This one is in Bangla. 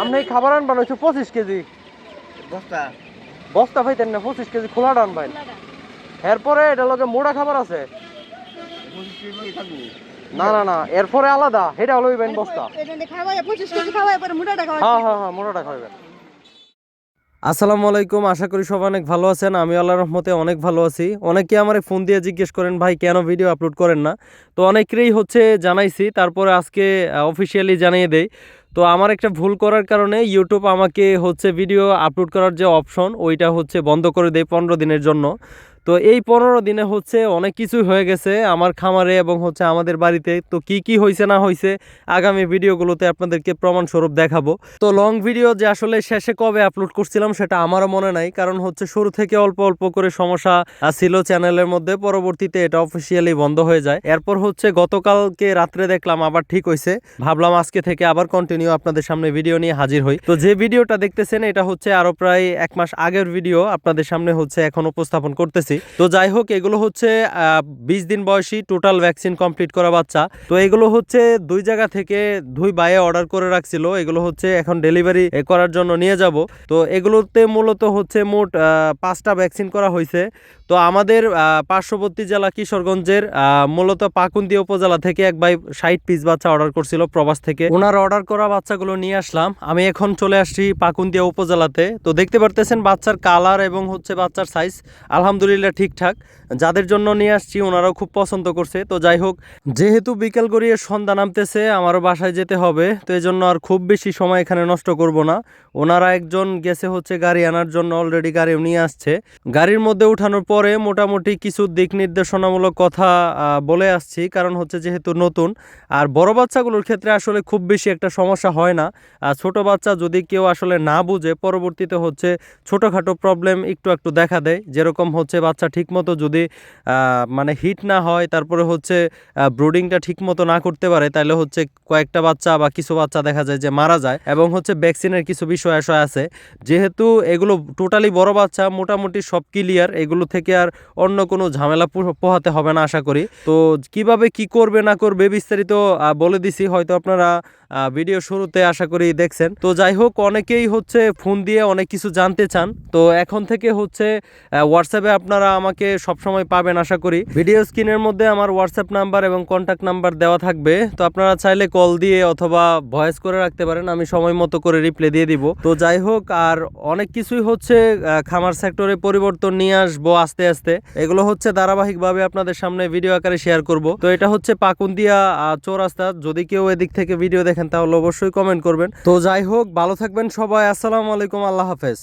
আপনি এই খাবার আনবান হচ্ছে পঁচিশ কেজি। বস্তা? বস্তা পাইতেন না পঁচিশ কেজি খোলা আনবেন এরপরে এটা লগে মোড়া খাবার আছে। না না না এরপরে আলাদা এটা হলো বস্তা। হ্যাঁ হ্যাঁ। হ্যাঁ মোড়াটা খাইবেন আসসালামু আলাইকুম, আশা করি সবাই অনেক ভালো আছেন। আমি আল্লাহ রহমতে অনেক ভালো আছি। অনেকে আমার ফোন দিয়ে জিজ্ঞেস করেন, ভাই, কেন ভিডিও আপলোড করেন না? তো অনেকেরই হচ্ছে জানাইছি, তারপরে আজকে অফিসিয়ালি জানিয়ে দেই। তো আমার একটা ভুল করার কারণে ইউটিউব আমাকে হচ্ছে ভিডিও আপলোড করার যে অপশন ওইটা হচ্ছে বন্ধ করে দেয় পনেরো দিনের জন্য। তো এই পনেরো দিনে হচ্ছে অনেক কিছুই হয়ে গেছে আমার খামারে এবং হচ্ছে আমাদের বাড়িতে। তো কি কি হয়েছে না হয়েছে আগামী ভিডিওগুলোতে আপনাদেরকে প্রমাণস্বরূপ দেখাবো। তো লং ভিডিও যে আসলে শেষে কবে আপলোড করছিলাম সেটা আমারও মনে নাই, কারণ হচ্ছে শুরু থেকে অল্প অল্প করে সমস্যা ছিল চ্যানেলের মধ্যে, পরবর্তীতে এটা অফিসিয়ালি বন্ধ হয়ে যায়। এরপর হচ্ছে গতকালকে রাত্রে দেখলাম আবার ঠিক হয়েছে ভাবলাম আজকে থেকে আবার কন্টিনিউ আপনাদের সামনে ভিডিও নিয়ে হাজির হই। তো যে ভিডিওটা দেখতেছেন, এটা হচ্ছে আরও প্রায় এক মাস আগের ভিডিও আপনাদের সামনে হচ্ছে এখন উপস্থাপন করতেছি। তো যাই হোক, এগুলো হচ্ছে বিশ দিন বয়সী টোটাল ভ্যাকসিন কমপ্লিট করা বাচ্চা। তো এগুলো হচ্ছে দুই জায়গা থেকে দুই বাইয়ে অর্ডার করে রাখছিল। এগুলো হচ্ছে এখন ডেলিভারি করার জন্য নিয়ে যাব। তো এগুলোতে মূলত হচ্ছে মোট পাঁচটা ভ্যাকসিন করা হয়েছে তো আমাদের পার্শ্ববর্তী জেলা কিশোরগঞ্জের মূলত পাকুন্দি উপজেলা থেকে এক ভাই ষাট পিস বাচ্চা অর্ডার করছিল প্রবাস থেকে। ওনার অর্ডার করা বাচ্চাগুলো নিয়ে আসলাম। আমি এখন চলে আসছি পাকুন্দিয়া উপজেলাতে। তো দেখতে পারতেছেন বাচ্চার কালার এবং হচ্ছে বাচ্চার সাইজ আলহামদুলিল্লাহ ঠিকঠাক। যাদের জন্য নিয়ে আসছি ওনারাও খুব পছন্দ করছে। তো যাই হোক, যেহেতু বিকেল গড়িয়ে সন্ধ্যা নামতেছে, আমারও বাসায় যেতে হবে। তো এই জন্য আর খুব বেশি সময় এখানে নষ্ট করব না। ওনারা একজন গেছে হচ্ছে গাড়ি আনার জন্য অলরেডি গাড়ি নিয়ে আসছে। গাড়ির মধ্যে উঠানোর পরে মোটামুটি কিছু দিক নির্দেশনামূলক কথা বলে আসছি। কারণ হচ্ছে যেহেতু নতুন, আর বড় বাচ্চাগুলোর ক্ষেত্রে আসলে খুব বেশি একটা সমস্যা হয় না। আর ছোট বাচ্চা যদি কেউ আসলে না বুঝে, পরবর্তীতে হচ্ছে ছোটোখাটো প্রবলেম একটু একটু দেখা দেয়। যেরকম হচ্ছে বাচ্চা ঠিকমতো যদি মানে হিট না হয়, তারপরে হচ্ছে ব্রুডিংটা ঠিকমতো না করতে পারে তাহলে হচ্ছে কয়েকটা বাচ্চা বা কিছু বাচ্চা দেখা যায় যে মারা যায়। এবং হচ্ছে ভ্যাকসিনের কিছু বিষয় আশয় আছে। যেহেতু এগুলো টোটালি বড় বাচ্চা, মোটামুটি সব ক্লিয়ার এগুলো থেকে আর অন্য কোনো ঝামেলা পোহাতে হবে না আশা করি। তো কীভাবে কি করবে না করবে বিস্তারিত বলে দিছি, হয়তো আপনারা ভিডিও শুরুতে আশা করি দেখছেন। তো যাই হোক, অনেকেই হচ্ছে ফোন দিয়ে অনেক কিছু জানতে চান। তো এখন থেকে হচ্ছে হোয়াটসঅ্যাপে আপনারা আমাকে সবসময় পাবেন আশা করি। ভিডিও স্ক্রিনের মধ্যে আমার হোয়াটসঅ্যাপ নাম্বার এবং কন্ট্যাক্ট নাম্বার দেওয়া থাকবে। তো আপনারা চাইলে কল দিয়ে অথবা ভয়েস করে রাখতে পারেন, আমি সময় মতো করে রিপ্লাই দিয়ে দিব। তো যাই হোক, আর অনেক কিছুই হচ্ছে খামার সেক্টরে পরিবর্তন নিয়ে আসব আস্তে আস্তে আস্তে। এগুলো হচ্ছে ধারাবাহিকভাবে আপনাদের সামনে ভিডিও আকারে শেয়ার করব। তো এটা হচ্ছে পাকুন্দিয়া চৌরাস্তা। যদি কেউ এদিক থেকে ভিডিও দেখেন, তাহলে অবশ্যই কমেন্ট করবেন। তো যাই হোক, ভালো থাকবেন সবাই। আসসালামু আলাইকুম, আল্লাহ হাফেজ।